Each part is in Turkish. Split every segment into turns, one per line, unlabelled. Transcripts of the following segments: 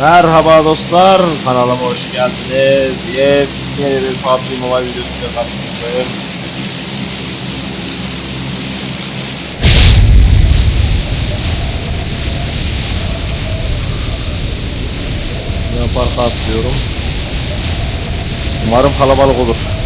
Merhaba dostlar, kanalıma hoş geldiniz. Yepyeni bir PUBG Mobile videosuyla karşınızdayım. Ben parka atlıyorum. Umarım kalabalık olur.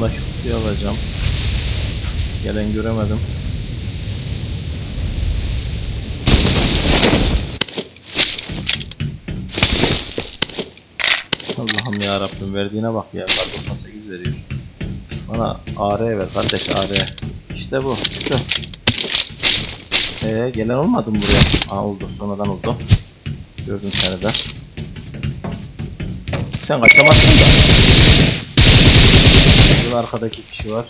Altındaki kutuyu alacağım. Gelen göremedim. Allah'ım ya Rabbim verdiğine bak ya. Kar 98 veriyor. Bana AR ver kardeş AR. İşte bu. Şu. Ee, gelen olmadı mı buraya? Aa oldu. Sonradan oldu. Gördüm seni de. Sen kaçamazsın da. Arkadaki kişi var.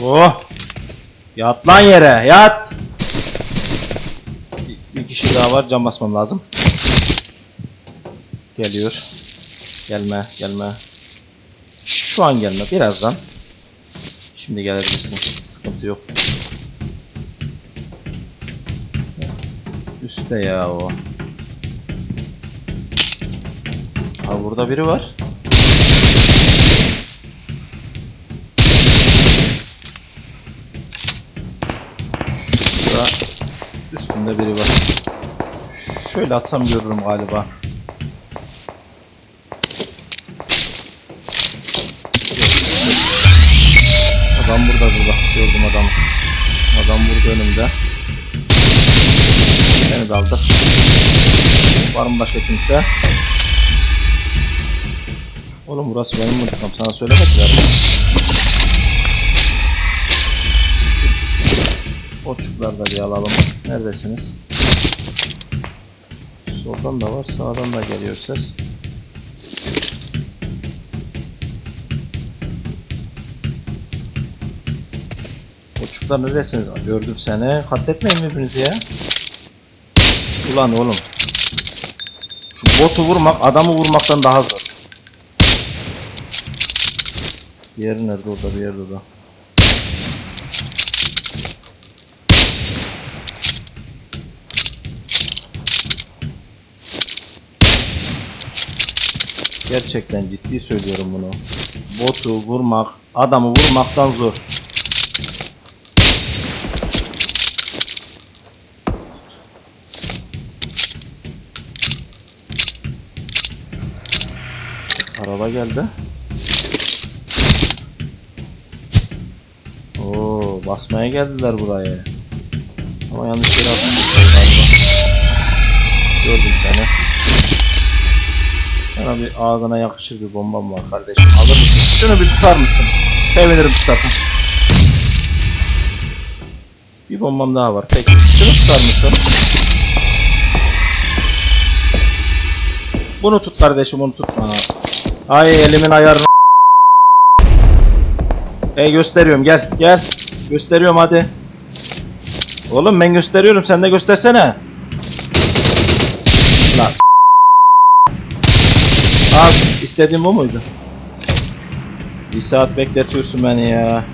Bu. Yat lan yere yat. Daha var cam basmam lazım. Geliyor. Gelme gelme. Şu an gelme birazdan. Şimdi gelebilirsin. Sıkıntı yok. Üstte ya o. Ha burada biri var. Şurada üstünde biri var. Şöyle atsam görürüm galiba. Adam burada burada. Gördüm adamı. Adam burada önümde. Beni de aldı. Var mı başka kimse? Oğlum burası benim mıntıkam. Sana söylemediler mi? Boçukları da bir alalım. Neredesiniz? Soldan da var, sağdan da geliyor ses. Boçuklar neredesiniz? Gördüm seni. Katletmeyin birbirinizi ya. Ulan oğlum. Şu botu vurmak adamı vurmaktan daha zor. Diğeri nerede orada bir yerde orada. Gerçekten ciddi söylüyorum bunu. Botu vurmak, adamı vurmaktan zor. Araba geldi. Oo, basmaya geldiler buraya. Ama yanlış yere atmışlar galiba. Gördüm seni. Sana bir ağzına yakışır bir bombam var kardeşim. Alır mısın? Şunu bir tutar mısın? Sevinirim tutarsan. Bir bombam daha var. Peki. Şunu tutar mısın? Bunu tut kardeşim, onu tutma. Ay elimin ayarını. E gösteriyorum gel gel. Gösteriyorum hadi. Oğlum ben gösteriyorum sen de göstersene. İstediğim bu muydu? Bir saat bekletiyorsun beni ya.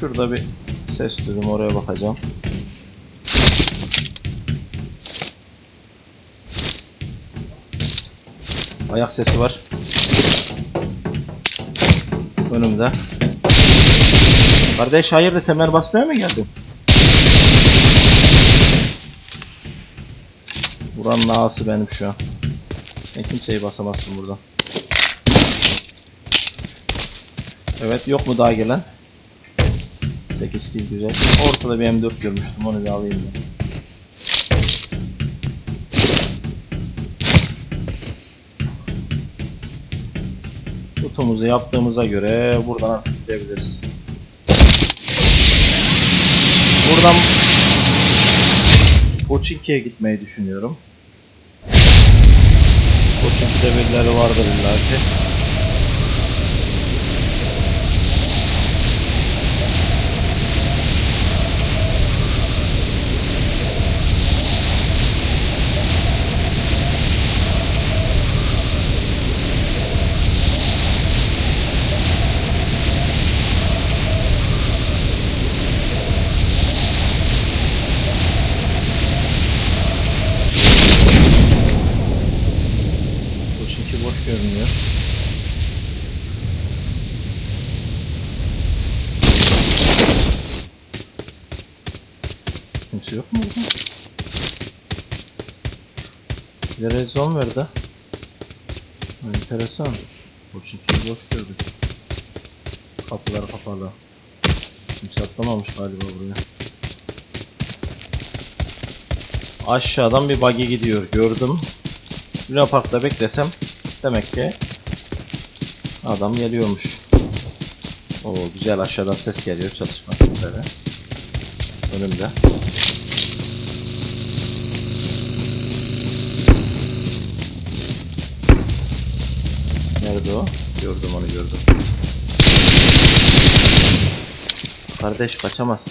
Şurada bir ses duydum oraya bakacağım. Ayak sesi var. Önümde. Kardeş hayırdır semer basmaya mı geldin? Buranın ağası benim şu an. Sen kimseyi basamazsın burada. Evet yok mu daha gelen? 8 kill güzel. Ortada bir M4 görmüştüm onu bir alayım ben. Lootumuzu yaptığımıza göre buradan artık gidebiliriz. Buradan Pochinki'ye gitmeyi düşünüyorum. Pochinki'de birileri vardır illaki. Görünüyor. Kimse yok mu burada? Red zone verdi. Enteresan. Pochinki'yi boş gördük. Kapılar kapalı. Kimse atlamamış galiba buraya. Aşağıdan bir buggy gidiyor gördüm. Luna Park'ta beklesem demek ki adam geliyormuş. O güzel aşağıdan ses geliyor çatışma sesleri. Önümde. Nerede o? Gördüm onu gördüm. Kardeş kaçamaz.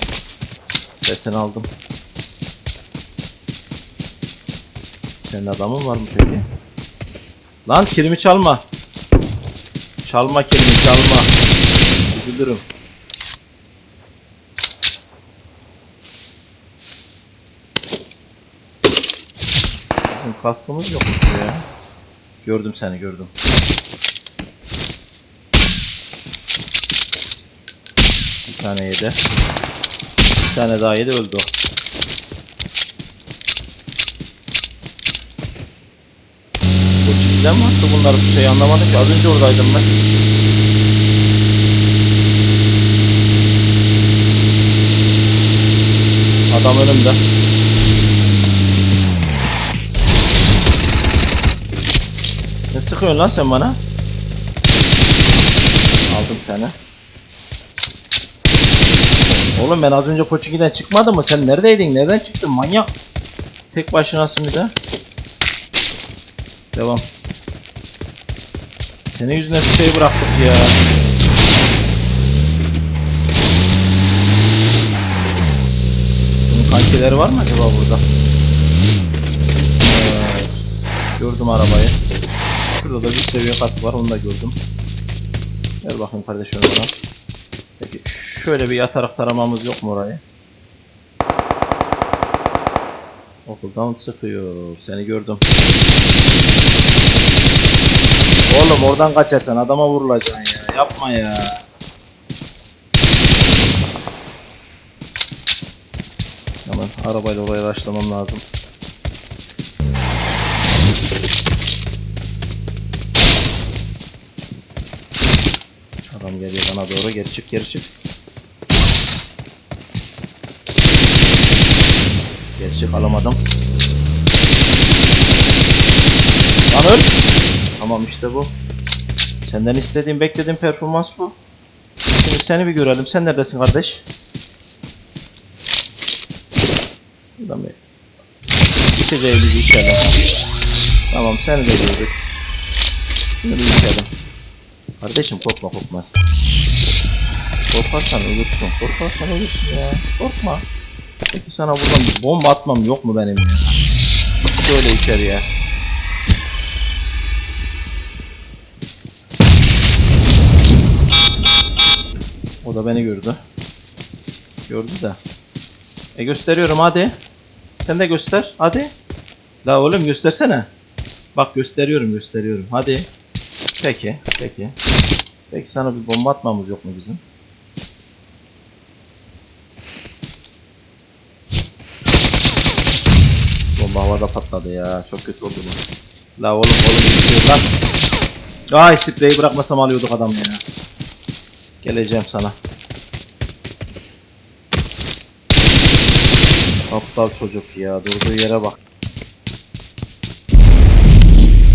Sesini aldım. Senin adamın var mı peki? Lan kilimi çalma. Çalma kilimi çalma. Üzülürüm. Bizim kaskımız yokmuş ya. Gördüm seni gördüm. Bir tane yedi. Bir tane daha yedi öldü o. Bu çizgiden mi bunlar bir şey anlamadım ki. Az önce oradaydım ben. Adam önümde. Ne sıkıyorsun lan sen bana? Aldım seni. Oğlum ben az önce Koçiki'den çıkmadım mı? Sen neredeydin? Nereden çıktın manyak? Tek başınasın bir de. Devam. Senin yüzüne bir şey bıraktık ya. Bunun kankileri var mı acaba burada? Gördüm arabayı. Şurada da bir seviye kask var onu da gördüm. Ver bakayım kardeşim bana. Peki şöyle bir yatarak taramamız yok mu orayı? Okuldan sıkıyor. Seni gördüm. Oğlum oradan kaçarsan adama vurulacaksın ya. Yapma ya. Hemen arabayla oraya başlamam lazım. Adam geliyor bana doğru. Geri çık geri çık. Geri çık alamadım. Lan öl. Tamam işte bu. Senden istediğim, beklediğim performans bu. Şimdi seni bir görelim. Sen neredesin kardeş? Buradan bir içeceğimizi içelim. Tamam seni de gördük. Şimdi bir içelim. Kardeşim korkma korkma. Korkarsan ölürsün. Korkarsan ölürsün ya. Korkma. Peki sana buradan bir bomba atmam yok mu benim ya? Şöyle içeriye. Da beni gördü. Gördü de. E gösteriyorum hadi. Sen de göster. Hadi. La oğlum göstersene. Bak gösteriyorum gösteriyorum. Hadi. Peki. Peki. Peki sana bir bomba atmamız yok mu bizim? Bomba havada patladı ya. Çok kötü oldu bu. La oğlum oğlum gidiyor lan. Ay spreyi bırakmasam alıyorduk adam ya. Geleceğim sana. Aptal çocuk ya. Durduğu yere bak.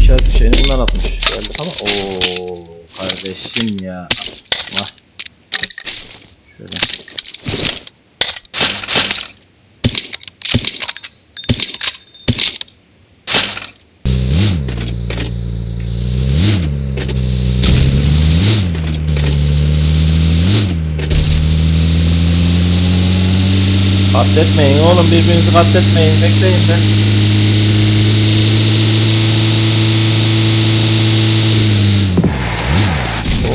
İşaret fişeğini bundan atmış. Geldi ama ooo kardeşim ya. Vah. Şöyle. Katletmeyin oğlum birbirinizi katletmeyin. Bekleyin de.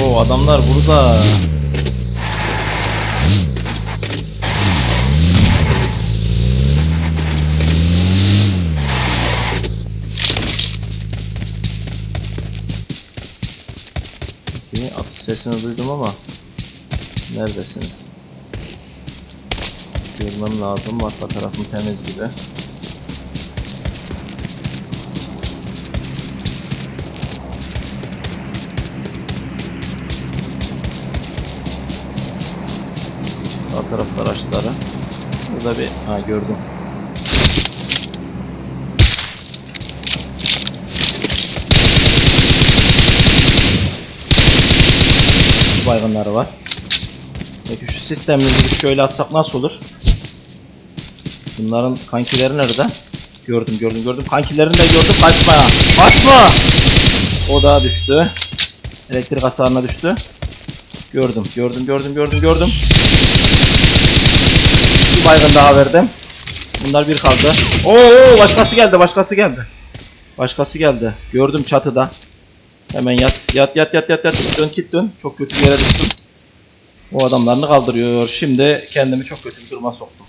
Oo adamlar burada. Atış sesini duydum ama neredesiniz? Görmem lazım. Arka tarafım temiz gibi. Sağ tarafta araçları. Burada bir... Ha gördüm. Baygınları var. Peki şu sistemimizi şöyle atsak nasıl olur? Bunların kankileri nerede? Gördüm gördüm gördüm. Kankilerini de gördüm. Kaçma. Kaçma. O da düştü. Elektrik hasarına düştü. Gördüm gördüm gördüm gördüm gördüm. Bir baygın daha verdim. Bunlar bir kaldı. Oo başkası geldi başkası geldi. Başkası geldi. Gördüm çatıda. Hemen yat yat yat yat yat yat. Dön git dön. Çok kötü bir yere düştüm. O adamlarını kaldırıyor. Şimdi kendimi çok kötü bir duruma soktum.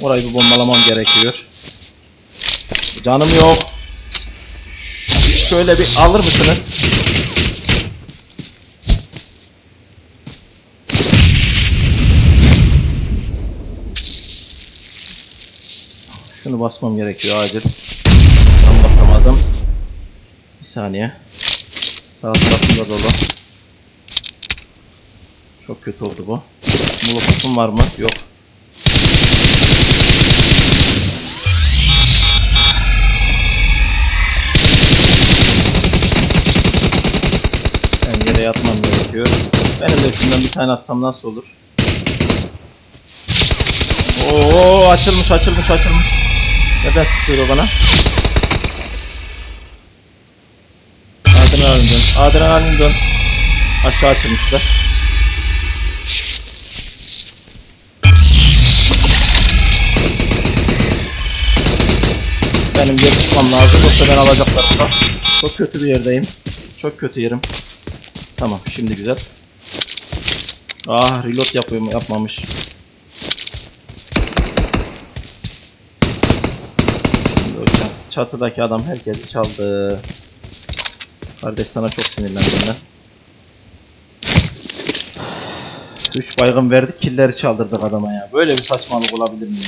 Orayı bir bombalamam gerekiyor. Canım yok. Şöyle bir alır mısınız? Şunu basmam gerekiyor acil. Tam basamadım. Bir saniye. Sağ tarafında dolu. Çok kötü oldu bu. Molotofum var mı? Yok. Yere yatmam gerekiyor. Benim de şundan bir tane atsam nasıl olur? Oo açılmış açılmış açılmış. Neden sıkıyor bana? Adrenalin dön. Adrenalin dön. Aşağı açılmışlar. Benim geri çıkmam lazım yoksa ben alacaklar burada. Çok kötü bir yerdeyim. Çok kötü yerim. Tamam şimdi güzel. Ah reload yapıyor? Yapmamış. Çatıdaki adam herkesi çaldı. Kardeş sana çok sinirlendim ben. 3 baygın verdik killeri çaldırdık adama ya. Böyle bir saçmalık olabilir mi?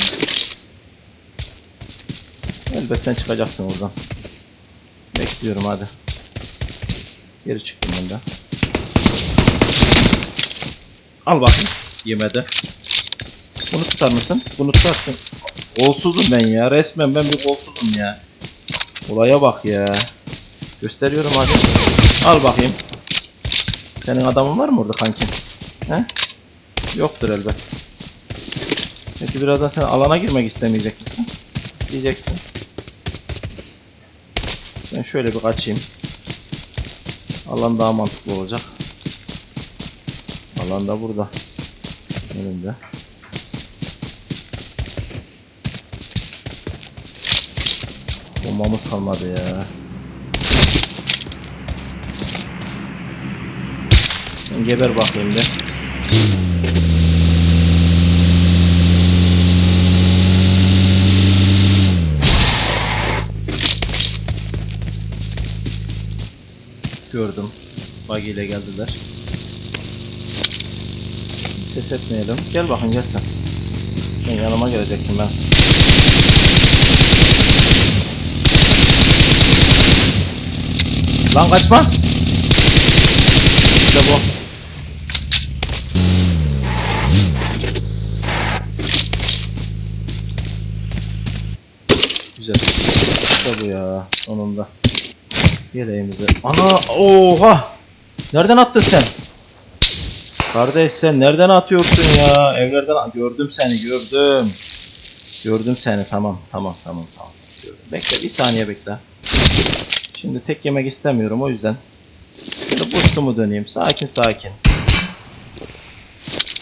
Elbet sen çıkacaksın oradan. Bekliyorum hadi. Geri çıktım ben de. Al bakayım. Yemedi. Bunu tutar mısın? Bunu tutarsın. Golsuzum ben ya. Resmen ben bir golsuzum ya. Olaya bak ya. Gösteriyorum hadi. Al bakayım. Senin adamın var mı orada kanki? He? Yoktur elbet. Peki birazdan sen alana girmek istemeyecek misin? İsteyeceksin. Ben şöyle bir kaçayım. Alan daha mantıklı olacak. Alan da burada. Önümde. Bombamız kalmadı ya. Sen geber bakayım bir. Gördüm. Buggy ile geldiler. Ses etmeyelim. Gel bakın gel sen. Sen yanıma geleceksin ben. Lan kaçma. İşte bu. Güzel. İşte bu ya. Sonunda. Yeleğimizi. Ana! Oha! Nereden attın sen? Kardeş sen nereden atıyorsun ya? Evlerden gördüm seni gördüm. Gördüm seni tamam tamam tamam tamam. Gördüm. Bekle bir saniye bekle. Şimdi tek yemek istemiyorum o yüzden. Şöyle boostumu döneyim. Sakin sakin.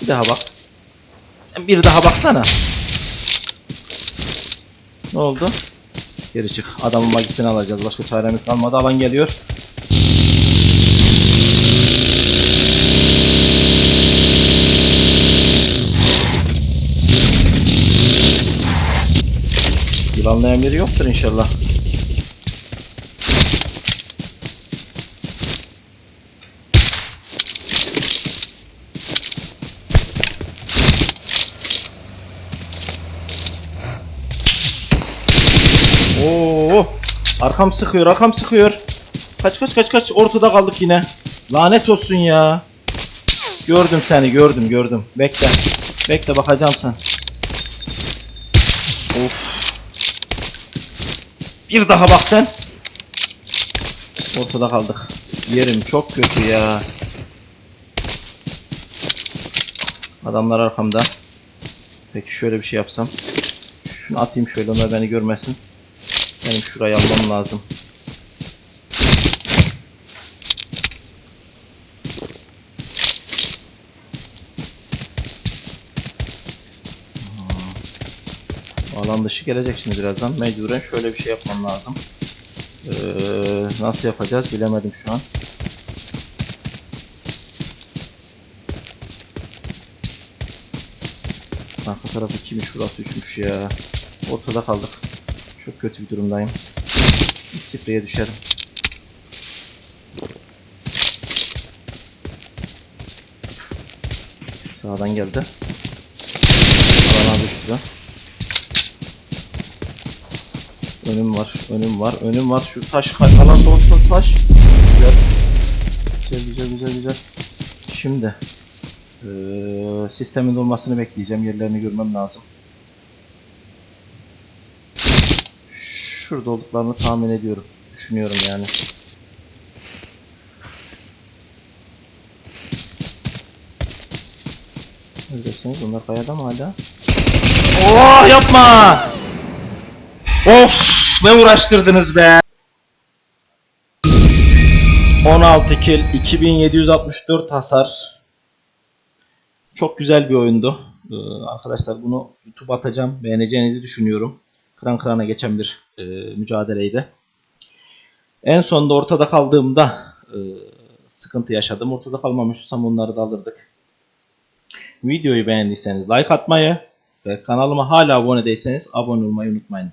Bir daha bak. Sen bir daha baksana. Ne oldu? Geri çık. Adamın magisini alacağız. Başka çaremiz kalmadı. Alan geliyor. Yılanlayan biri yoktur inşallah. Oo! Arkam sıkıyor, arkam sıkıyor. Kaç kaç kaç kaç ortada kaldık yine. Lanet olsun ya. Gördüm seni, gördüm, gördüm. Bekle. Bekle bakacağım sen. Of. Bir daha bak sen. Ortada kaldık. Yerim çok kötü ya. Adamlar arkamda. Peki şöyle bir şey yapsam. Şunu atayım şöyle onlar beni görmesin. Benim şurayı almam lazım. Alan dışı gelecek şimdi birazdan. Mecburen şöyle bir şey yapmam lazım. Ee, nasıl yapacağız bilemedim şu an. Arka tarafı 2'miş şurası 3'müş ya. Ortada kaldık. Çok kötü bir durumdayım. İlk spreye düşerim. Sağdan geldi. Alana düştü. Önüm var, önüm var, önüm var. Şu taş alanda olsun taş. Güzel. Güzel, güzel, güzel, güzel. Şimdi eee, sistemin dolmasını bekleyeceğim. Yerlerini görmem lazım. Şurada olduklarını tahmin ediyorum. Düşünüyorum yani. Neredesiniz? Onlar kayada mı hala? Oh yapma! Of! Ne uğraştırdınız be! 16 kill, 2764 hasar. Çok güzel bir oyundu. Ee, arkadaşlar bunu YouTube atacağım. Beğeneceğinizi düşünüyorum. Kıran kırana geçen bir e, mücadeleydi. En sonunda ortada kaldığımda e, sıkıntı yaşadım. Ortada kalmamışsam onları da alırdık. Videoyu beğendiyseniz like atmayı ve kanalıma hala abone değilseniz abone olmayı unutmayın.